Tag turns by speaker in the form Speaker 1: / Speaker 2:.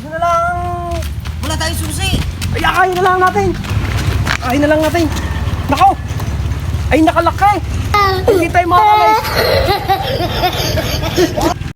Speaker 1: Yun na lang.
Speaker 2: Wala tayong susi.
Speaker 1: Ay, akayin na lang natin. Akayin na lang natin. Nako! Ay, nakalakay! Ah. Hindi tayo makakalay.